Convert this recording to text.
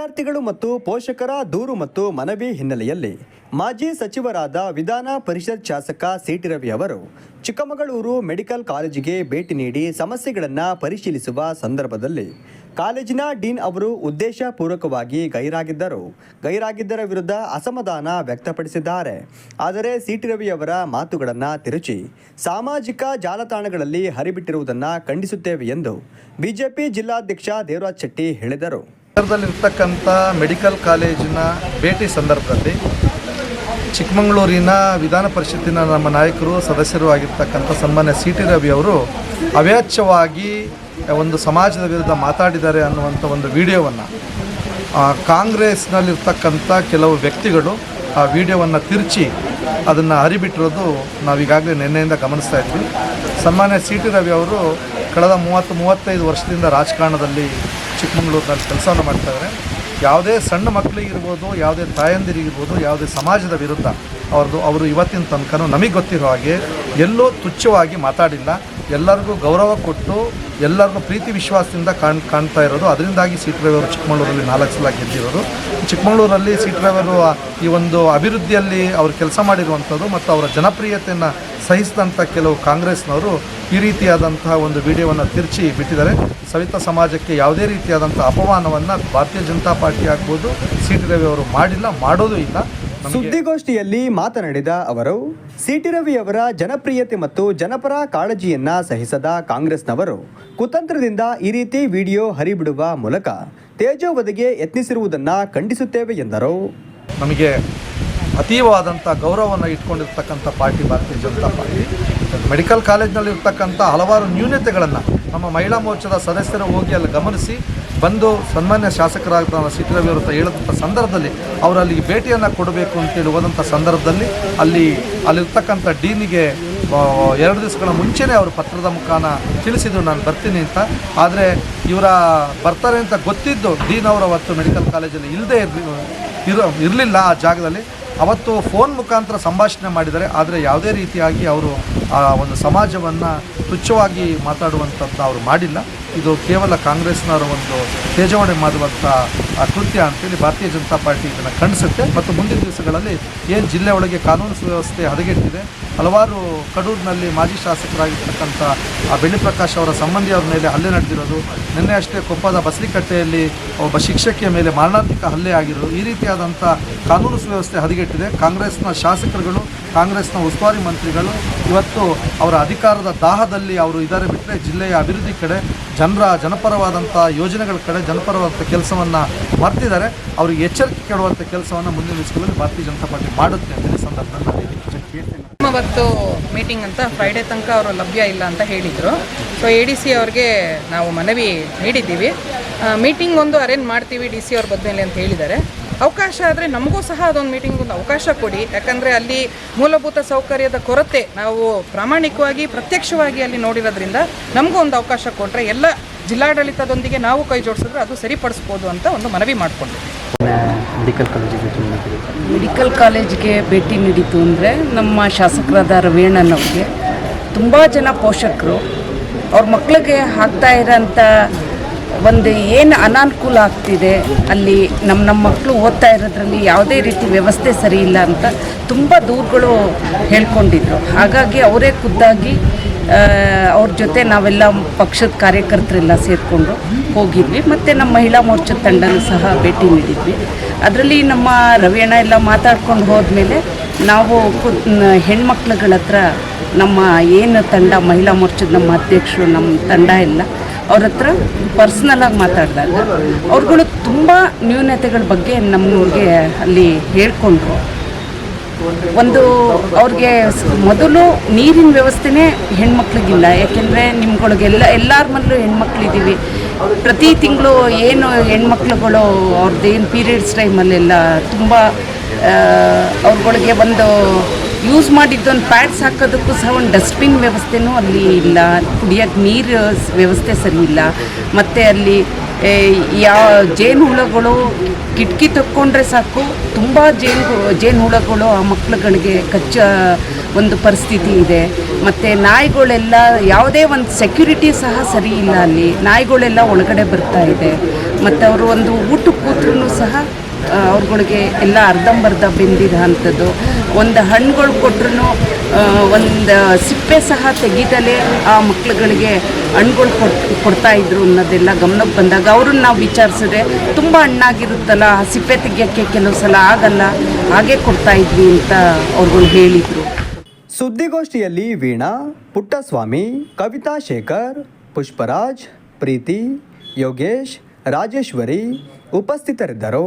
ವಿದ್ಯಾರ್ಥಿಗಳು ಮತ್ತು ಪೋಷಕರ ದೂರು ಮತ್ತು ಮನವಿ ಹಿನ್ನೆಲೆಯಲ್ಲಿ ಮಾಜಿ ಸಚಿವರಾದ ವಿಧಾನ ಪರಿಷತ್ ಶಾಸಕ ಸಿಟಿ ರವಿ ಅವರು ಚಿಕ್ಕಮಗಳೂರು ಮೆಡಿಕಲ್ ಕಾಲೇಜಿಗೆ ಭೇಟಿ ನೀಡಿ ಸಮಸ್ಯೆಗಳನ್ನು ಪರಿಶೀಲಿಸುವ ಸಂದರ್ಭದಲ್ಲಿ ಕಾಲೇಜಿನ ಡೀನ್ ಅವರು ಉದ್ದೇಶಪೂರ್ವಕವಾಗಿ ಗೈರಾಗಿದ್ದರು. ಗೈರಾಗಿದ್ದರ ವಿರುದ್ಧ ಅಸಮಾಧಾನ ವ್ಯಕ್ತಪಡಿಸಿದ್ದಾರೆ. ಆದರೆ ಸಿಟಿ ಅವರ ಮಾತುಗಳನ್ನು ತಿರುಚಿ, ಸಾಮಾಜಿಕ ಜಾಲತಾಣಗಳಲ್ಲಿ ಹರಿಬಿಟ್ಟಿರುವುದನ್ನು ಖಂಡಿಸುತ್ತೇವೆ ಎಂದು ಬಿಜೆಪಿ ಜಿಲ್ಲಾಧ್ಯಕ್ಷ ದೇವರಾಜ್ ಶೆಟ್ಟಿ ಹೇಳಿದರು. ನಗರದಲ್ಲಿರ್ತಕ್ಕಂಥ ಮೆಡಿಕಲ್ ಕಾಲೇಜಿನ ಭೇಟಿ ಸಂದರ್ಭದಲ್ಲಿ ಚಿಕ್ಕಮಗಳೂರಿನ ವಿಧಾನ ಪರಿಷತ್ತಿನ ನಮ್ಮ ನಾಯಕರು, ಸದಸ್ಯರು ಆಗಿರ್ತಕ್ಕಂಥ ಸನ್ಮಾನ್ಯ ಸಿ ಟಿ ರವಿ ಅವರು ಅವ್ಯಾಚ್ಯವಾಗಿ ಒಂದು ಸಮಾಜದ ವಿರುದ್ಧ ಮಾತಾಡಿದ್ದಾರೆ ಅನ್ನುವಂಥ ಒಂದು ವಿಡಿಯೋವನ್ನು ಕಾಂಗ್ರೆಸ್ನಲ್ಲಿರ್ತಕ್ಕಂಥ ಕೆಲವು ವ್ಯಕ್ತಿಗಳು ಆ ವಿಡಿಯೋವನ್ನು ತಿರುಚಿ ಅದನ್ನು ಹರಿಬಿಟ್ಟಿರೋದು ನಾವೀಗಾಗಲೇ ನಿನ್ನೆಯಿಂದ ಗಮನಿಸ್ತಾ ಇದ್ವಿ. ಸನ್ಮಾನ್ಯ ಸಿ ಟಿ ರವಿ ಅವರು ಕಳೆದ ಮೂವತ್ತು, ಮೂವತ್ತೈದು ವರ್ಷದಿಂದ ರಾಜಕಾರಣದಲ್ಲಿ ಚಿಕ್ಕಮಗಳೂರಿನಲ್ಲಿ ಕೆಲಸವನ್ನು ಮಾಡ್ತಾ ಇದ್ದಾರೆ. ಯಾವುದೇ ಸಣ್ಣ ಮಕ್ಕಳಿಗಿರ್ಬೋದು ಯಾವುದೇ ತಾಯಂದಿರಿಗಿರ್ಬೋದು ಯಾವುದೇ ಸಮಾಜದ ವಿರುದ್ಧ ಅವ್ರದ್ದು, ಅವರು ಇವತ್ತಿನ ತನಕನೂ ನಮಗೆ ಗೊತ್ತಿರೋ ಹಾಗೆ ಎಲ್ಲೋ ತುಚ್ಛವಾಗಿ ಮಾತಾಡಿಲ್ಲ. ಎಲ್ಲರಿಗೂ ಗೌರವ ಕೊಟ್ಟು ಎಲ್ಲರಿಗೂ ಪ್ರೀತಿ ವಿಶ್ವಾಸದಿಂದ ಕಾಣ್ ಕಾಣ್ತಾ ಇರೋದು. ಅದರಿಂದಾಗಿ ಸೀಟ್ ರವಿ ಅವರು ಚಿಕ್ಕಮಗಳೂರಲ್ಲಿ ನಾಲ್ಕು ಸಲ ಗೆದ್ದಿರೋದು. ಚಿಕ್ಕಮಗಳೂರಲ್ಲಿ ಸೀಟ್ ರವಿ ಅವರು ಈ ಒಂದು ಅಭಿವೃದ್ಧಿಯಲ್ಲಿ ಅವರು ಕೆಲಸ ಮಾಡಿರುವಂಥದ್ದು ಮತ್ತು ಅವರ ಜನಪ್ರಿಯತೆಯನ್ನು ಸಹಿಸಿದಂಥ ಕೆಲವು ಕಾಂಗ್ರೆಸ್ನವರು ಈ ರೀತಿಯಾದಂತಹ ಒಂದು ವಿಡಿಯೋವನ್ನು ತಿರುಚಿ ಬಿಟ್ಟಿದ್ದಾರೆ. ಸವಿತಾ ಸಮಾಜಕ್ಕೆ ಯಾವುದೇ ರೀತಿಯಾದಂಥ ಅಪಮಾನವನ್ನು ಭಾರತೀಯ ಜನತಾ ಪಾರ್ಟಿ ಆಗ್ಬೋದು, ಸಿ ಟಿ ಅವರು ಮಾಡಿಲ್ಲ, ಮಾಡೋದು ಇಲ್ಲ. ಸುದ್ದಿಗೋಷ್ಠಿಯಲ್ಲಿ ಮಾತನಾಡಿದ ಅವರು ಸಿಟಿ ರವಿ ಅವರ ಜನಪ್ರಿಯತೆ ಮತ್ತು ಜನಪರ ಕಾಳಜಿಯನ್ನ ಸಹಿಸದ ಕಾಂಗ್ರೆಸ್ನವರು ಕುತಂತ್ರದಿಂದ ಈ ರೀತಿ ವಿಡಿಯೋ ಹರಿಬಿಡುವ ಮೂಲಕ ತೇಜೋವಧಿಗೆ ಯತ್ನಿಸಿರುವುದನ್ನು ಖಂಡಿಸುತ್ತೇವೆ ಎಂದರು. ನಮಗೆ ಅತೀವವಾದಂಥ ಗೌರವವನ್ನು ಇಟ್ಕೊಂಡಿರ್ತಕ್ಕಂಥ ಪಾರ್ಟಿ ಭಾರತೀಯ ಜನತಾ ಪಾರ್ಟಿ. ಮೆಡಿಕಲ್ ಕಾಲೇಜ್ನಲ್ಲಿ ಇರ್ತಕ್ಕಂಥ ಹಲವಾರು ನ್ಯೂನತೆಗಳನ್ನು ನಮ್ಮ ಮಹಿಳಾ ಮೋರ್ಚಾದ ಸದಸ್ಯರು ಹೋಗಿ ಅಲ್ಲಿ ಗಮನಿಸಿ, ಬಂದು ಸನ್ಮಾನ್ಯ ಶಾಸಕರಾದ ರವಿ ಅವ್ರ ಹೇಳಿದಂಥ ಸಂದರ್ಭದಲ್ಲಿ ಅವರು ಅಲ್ಲಿಗೆ ಭೇಟಿಯನ್ನು ಕೊಡಬೇಕು ಅಂತೇಳಿ ಹೋದಂಥ ಸಂದರ್ಭದಲ್ಲಿ ಅಲ್ಲಿ, ಅಲ್ಲಿರ್ತಕ್ಕಂಥ ಡೀನಿಗೆ ಎರಡು ದಿವಸಗಳ ಮುಂಚೆನೇ ಅವರು ಪತ್ರದ ಮುಖಾನ ತಿಳಿಸಿದ್ರು, ನಾನು ಬರ್ತೀನಿ ಅಂತ. ಆದರೆ ಇವರ ಬರ್ತಾರೆ ಅಂತ ಗೊತ್ತಿದ್ದು, ಡೀನ್ ಅವರು ಅವತ್ತು ಮೆಡಿಕಲ್ ಕಾಲೇಜಲ್ಲಿ ಇಲ್ಲದೆ ಇರೋ, ಇರಲಿಲ್ಲ ಆ ಜಾಗದಲ್ಲಿ. ಅವತ್ತು ಫೋನ್ ಮುಖಾಂತರ ಸಂಭಾಷಣೆ ಮಾಡಿದ್ದಾರೆ, ಆದರೆ ಯಾವುದೇ ರೀತಿಯಾಗಿ ಅವರು ಆ ಒಂದು ಸಮಾಜವನ್ನು ತುಚ್ಛವಾಗಿ ಮಾತಾಡುವಂಥದ್ದು ಅವರು ಮಾಡಿಲ್ಲ. ಇದು ಕೇವಲ ಕಾಂಗ್ರೆಸ್ನವರ ಒಂದು ತೇಜಾವಣೆ ಮಾಡುವಂಥ ಕೃತ್ಯ ಅಂತೇಳಿ ಭಾರತೀಯ ಜನತಾ ಪಾರ್ಟಿ ಇದನ್ನು ಖಂಡಿಸುತ್ತೆ. ಮತ್ತು ಮುಂದಿನ ದಿವಸಗಳಲ್ಲಿ ಏನು ಜಿಲ್ಲೆ ಒಳಗೆ ಕಾನೂನು ಸುವ್ಯವಸ್ಥೆ ಹದಗೆಟ್ಟಿದೆ, ಹಲವಾರು ಕಡೂರಿನಲ್ಲಿ ಮಾಜಿ ಶಾಸಕರಾಗಿರ್ತಕ್ಕಂಥ ಆ ಬೆಳ್ಳಿ ಪ್ರಕಾಶ್ ಅವರ ಸಂಬಂಧಿಯವರ ಮೇಲೆ ಹಲ್ಲೆ ನಡೆದಿರೋದು, ನಿನ್ನೆ ಅಷ್ಟೇ ಕೊಪ್ಪದ ಬಸಲಿಕಟ್ಟೆಯಲ್ಲಿ ಒಬ್ಬ ಶಿಕ್ಷಕಿಯ ಮೇಲೆ ಮಾರಣಾಂತಿಕ ಹಲ್ಲೆ ಆಗಿರೋದು, ಈ ರೀತಿಯಾದಂಥ ಕಾನೂನು ಸುವ್ಯವಸ್ಥೆ ಹದಗೆಟ್ಟಿದೆ. ಕಾಂಗ್ರೆಸ್ನ ಶಾಸಕರುಗಳು, ಕಾಂಗ್ರೆಸ್ನ ಉಸ್ತುವಾರಿ ಮಂತ್ರಿಗಳು, ಇವತ್ತು ಅವರ ಅಧಿಕಾರದ ದಾಹದಲ್ಲಿ ಅವರು ಇದ್ದಾರೆ ಬಿಟ್ಟರೆ ಜಿಲ್ಲೆಯ ಅಭಿವೃದ್ಧಿ ಕಡೆ, ಜನರ ಜನಪರವಾದಂಥ ಯೋಜನೆಗಳ ಕಡೆ ಜನಪರವಾದಂಥ ಕೆಲಸವನ್ನು ಮರ್ತಿದ್ದಾರೆ ಅವರು ಎಚ್ಚರಿಕೆ ಕೊಡುವಂಥ ಕೆಲಸವನ್ನು ಮುಂದಿನ ದಿವಸಗಳಲ್ಲಿ ಭಾರತೀಯ ಜನತಾ ಪಾರ್ಟಿ ಮಾಡುತ್ತೆ ಅಂತ ಸಂದರ್ಭದಲ್ಲಿ. ಅವತ್ತು ಮೀಟಿಂಗ್ ಅಂತ ಫ್ರೈಡೇ ತನಕ ಅವರು ಲಭ್ಯ ಇಲ್ಲ ಅಂತ ಹೇಳಿದರು. ಸೊ ಎ ಡಿ ಸಿ ಅವ್ರಿಗೆ ನಾವು ಮನವಿ ನೀಡಿದ್ದೀವಿ. ಮೀಟಿಂಗ್ ಒಂದು ಅರೇಂಜ್ ಮಾಡ್ತೀವಿ ಡಿ ಸಿ ಅವ್ರ ಬದಲಿ ಅಂತ ಹೇಳಿದ್ದಾರೆ. ಅವಕಾಶ ಆದರೆ ನಮಗೂ ಸಹ ಅದೊಂದು ಮೀಟಿಂಗ್ ಒಂದು ಅವಕಾಶ ಕೊಡಿ. ಯಾಕಂದರೆ ಅಲ್ಲಿ ಮೂಲಭೂತ ಸೌಕರ್ಯದ ಕೊರತೆ ನಾವು ಪ್ರಾಮಾಣಿಕವಾಗಿ, ಪ್ರತ್ಯಕ್ಷವಾಗಿ ಅಲ್ಲಿ ನೋಡಿರೋದ್ರಿಂದ ನಮಗೂ ಒಂದು ಅವಕಾಶ ಕೊಟ್ಟರೆ ಎಲ್ಲ ಜಿಲ್ಲಾಡಳಿತದೊಂದಿಗೆ ನಾವು ಕೈ ಜೋಡಿಸಿದ್ರೆ ಅದು ಸರಿಪಡಿಸ್ಬೋದು ಅಂತ ಒಂದು ಮನವಿ ಮಾಡಿಕೊಂಡಿದ್ದೀವಿ ಮೆಡಿಕಲ್ ಕಾಲೇಜಿಗೆ ಮೆಡಿಕಲ್ ಕಾಲೇಜಿಗೆ ಭೇಟಿ ನೀಡಿತು ಅಂದರೆ ನಮ್ಮ ಶಾಸಕರಾದ ರವೀಣ್ಣನವ್ರಿಗೆ ತುಂಬ ಜನ ಪೋಷಕರು. ಅವ್ರ ಮಕ್ಕಳಿಗೆ ಆಗ್ತಾ ಇರೋಂಥ ಒಂದು ಏನು ಅನಾನುಕೂಲ ಆಗ್ತಿದೆ ಅಲ್ಲಿ ನಮ್ಮ ನಮ್ಮ ಮಕ್ಕಳು ಓದ್ತಾ ಇರೋದ್ರಲ್ಲಿ ಯಾವುದೇ ರೀತಿ ವ್ಯವಸ್ಥೆ ಸರಿ ಇಲ್ಲ ಅಂತ ತುಂಬ ದೂರುಗಳು ಹೇಳ್ಕೊಂಡಿದ್ರು. ಹಾಗಾಗಿ ಅವರೇ ಖುದ್ದಾಗಿ ಅವ್ರ ಜೊತೆ ನಾವೆಲ್ಲ ಪಕ್ಷದ ಕಾರ್ಯಕರ್ತರೆಲ್ಲ ಸೇರಿಕೊಂಡು ಹೋಗಿದ್ವಿ. ಮತ್ತು ನಮ್ಮ ಮಹಿಳಾ ಮೋರ್ಚಾ ತಂಡನೂ ಸಹ ಭೇಟಿ ನೀಡಿದ್ವಿ. ಅದರಲ್ಲಿ ನಮ್ಮ ರವಿಯಣ್ಣ ಎಲ್ಲ ಮಾತಾಡ್ಕೊಂಡು ಹೋದ್ಮೇಲೆ ನಾವು ಹೆಣ್ಮಕ್ಳುಗಳ ಹತ್ರ ನಮ್ಮ ಏನು ತಂಡ, ಮಹಿಳಾ ಮೋರ್ಚದ ನಮ್ಮ ಅಧ್ಯಕ್ಷರು, ನಮ್ಮ ತಂಡ ಎಲ್ಲ ಅವ್ರ ಹತ್ರ ಪರ್ಸ್ನಲಾಗಿ ಮಾತಾಡಿದಾಗ ಅವ್ರುಗಳು ತುಂಬ ನ್ಯೂನತೆಗಳ ಬಗ್ಗೆ ನಮ್ಮವ್ರಿಗೆ ಅಲ್ಲಿ ಹೇಳ್ಕೊಂಡ್ರು. ಒಂದು ಅವ್ರಿಗೆ ಮೊದಲು ನೀರಿನ ವ್ಯವಸ್ಥೆನೇ ಹೆಣ್ಮಕ್ಳಿಗಿಲ್ಲ ಯಾಕೆಂದರೆ ನಿಮ್ಗಳಿಗೆಲ್ಲ ಎಲ್ಲರ ಮನೇಲೂ ಹೆಣ್ಮಕ್ಳಿದ್ದೀವಿ ಪ್ರತಿ ತಿಂಗಳು ಏನು ಹೆಣ್ಮಕ್ಳುಗಳು ಅವ್ರದ್ದೇನು ಏನು ಪೀರಿಯಡ್ಸ್ ಟೈಮಲ್ಲೆಲ್ಲ ತುಂಬ ಅವ್ರಗಳಿಗೆ ಒಂದು ಯೂಸ್ ಮಾಡಿದ್ದೊಂದು ಪ್ಯಾಡ್ಸ್ ಹಾಕೋದಕ್ಕೂ ಸಹ ಒಂದು ಡಸ್ಟ್ಬಿನ್ ವ್ಯವಸ್ಥೆನೂ ಅಲ್ಲಿ ಇಲ್ಲ. ಕುಡಿಯೋಕ್ಕೆ ನೀರು ವ್ಯವಸ್ಥೆ ಸರಿ ಇಲ್ಲ. ಮತ್ತು ಅಲ್ಲಿ ಯಾವ ಜೇನು ಹುಳಗಳು ಕಿಟಕಿ ತಕ್ಕೊಂಡ್ರೆ ಸಾಕು. ತುಂಬ ಜೇನು ಜೇನು ಹುಳಗಳು ಆ ಮಕ್ಳುಗಳಿಗೆ ಕಚ್ಚ, ಒಂದು ಪರಿಸ್ಥಿತಿ ಇದೆ. ಮತ್ತು ನಾಯಿಗಳೆಲ್ಲ ಯಾವುದೇ ಒಂದು ಸೆಕ್ಯೂರಿಟಿ ಸಹ ಸರಿ ಇಲ್ಲ ಅಲ್ಲಿ. ನಾಯಿಗಳೆಲ್ಲ ಒಳಗಡೆ ಬರ್ತಾ ಇದೆ. ಮತ್ತು ಅವರು ಒಂದು ಊಟಕ್ಕೆ ಕೂತ್ರೂ ಸಹ ಅವ್ರುಗಳಿಗೆ ಎಲ್ಲ ಅರ್ಧಂಬರ್ಧ ಬೆಂದಿರೋ ಅಂಥದ್ದು ಒಂದು ಹಣ್ಣುಗಳು ಕೊಟ್ರು ಒಂದು ಸಿಪ್ಪೆ ಸಹ ತೆಗಿದಲೇ ಆ ಮಕ್ಳುಗಳಿಗೆ ಹಣ್ಣುಗಳು ಕೊಟ್ಟು ಕೊಡ್ತಾ ಇದ್ರು ಅನ್ನೋದೆಲ್ಲ ಗಮನಕ್ಕೆ ಬಂದಾಗ ಅವ್ರನ್ನ ನಾವು ವಿಚಾರಿಸಿದ್ರೆ ತುಂಬ ಹಣ್ಣಾಗಿರುತ್ತಲ್ಲ, ಆ ಸಿಪ್ಪೆ ತೆಗಿಯೋಕ್ಕೆ ಕೆಲವು ಸಲ ಆಗಲ್ಲ, ಹಾಗೆ ಕೊಡ್ತಾ ಇದ್ವಿ ಅಂತ ಅವ್ರುಗಳು ಹೇಳಿದರು. ಸುದ್ದಿಗೋಷ್ಠಿಯಲ್ಲಿ ವೀಣಾ, ಪುಟ್ಟಸ್ವಾಮಿ, ಕವಿತಾ ಶೇಖರ್, ಪುಷ್ಪರಾಜ್, ಪ್ರೀತಿ, ಯೋಗೇಶ್, ರಾಜೇಶ್ವರಿ ಉಪಸ್ಥಿತರಿದ್ದರು.